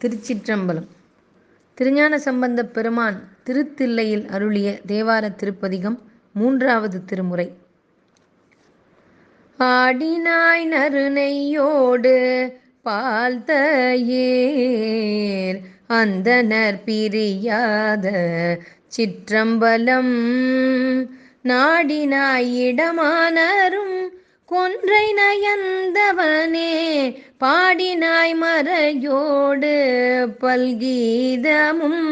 திருச்சிற்றம்பலம். திருஞான சம்பந்தப் பெருமான் திருத்தில்லையில் அருளிய தேவார திருப்பதிகம் மூன்றாவது திருமுறை. ஆடினாய் நறுநெய்யோடு பால் தயேர் அந்தனர் பிரியாத சிற்றம்பலம். நாடினாய் இடமானரும் கொன்றை நயந்தவனே பாடினாய் மறையோடு பல்கீதமும்.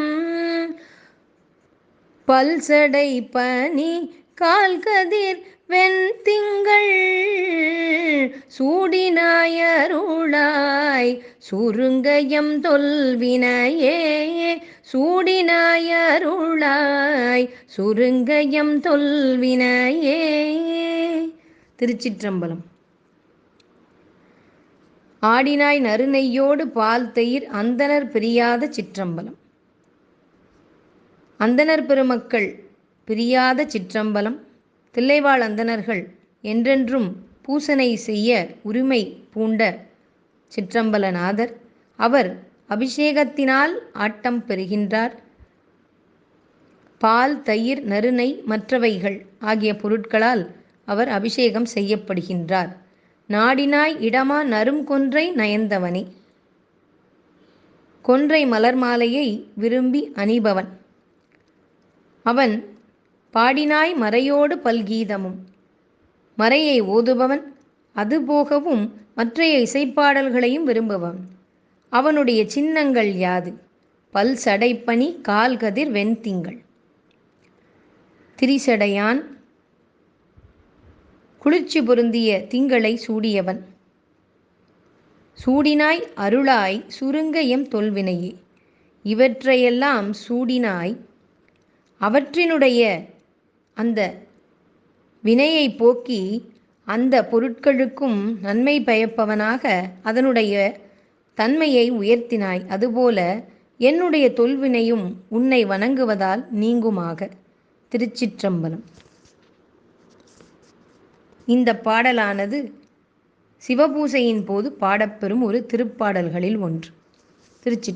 பல்சடை பனி கால்கதிர் வெண்திங்கள் சூடினாயருளாய் சுருங்கயம் தொல்வினையே. சூடினாயருளாய் சுருங்கயம் தொல்வினையே. திருச்சிற்றம்பலம். ஆடினாய் நறுநெய்யோடு பால் தயிர் அந்தனர் பிரியாத சிற்றம்பலம். அந்தனர் பெருமக்கள் பிரியாத சிற்றம்பலம். தில்லைவாழ் அந்தணர்கள் என்றென்றும் பூசனை செய்ய உரிமை பூண்ட சிற்றம்பலநாதர். அவர் அபிஷேகத்தினால் ஆட்டம் பெறுகின்றார். பால் தயிர் நறுநெய் மற்றவைகள் ஆகிய பொருட்களால் அவர் அபிஷேகம் செய்யப்படுகின்றார். நாடினாய் இடமா நரும் கொன்றை நயந்தவனே. கொன்றை மலர் மாலையை விரும்பி அணிபவன். அவன் பாடினாய் மறையோடு பல்கீதமும். மறையை ஓதுபவன் அதுபோகவும் மற்றைய இசைப்பாடல்களையும் விரும்புபவன். அவனுடைய சின்னங்கள் யாது? பல் சடைப்பணி கால்கதிர் வெண்திங்கள். திரிசடையான் குளிர்ச்சி பொருந்திய திங்களை சூடியவன். சூடினாய் அருளாய் சுருங்க எம் தொல்வினையே. இவற்றையெல்லாம் சூடினாய் அவற்றினுடைய அந்த வினையை போக்கி அந்த பொருட்களுக்கும் நன்மை பயப்பவனாக அதனுடைய தன்மையை உயர்த்தினாய். அதுபோல என்னுடைய தொல்வினையும் உன்னை வணங்குவதால் நீங்குமாக. திருச்சிற்றம்பலம். இந்த பாடலானது சிவபூசையின் போது பாடப்பெறும் ஒரு திருப்பாடல்களில் ஒன்று. திருச்சி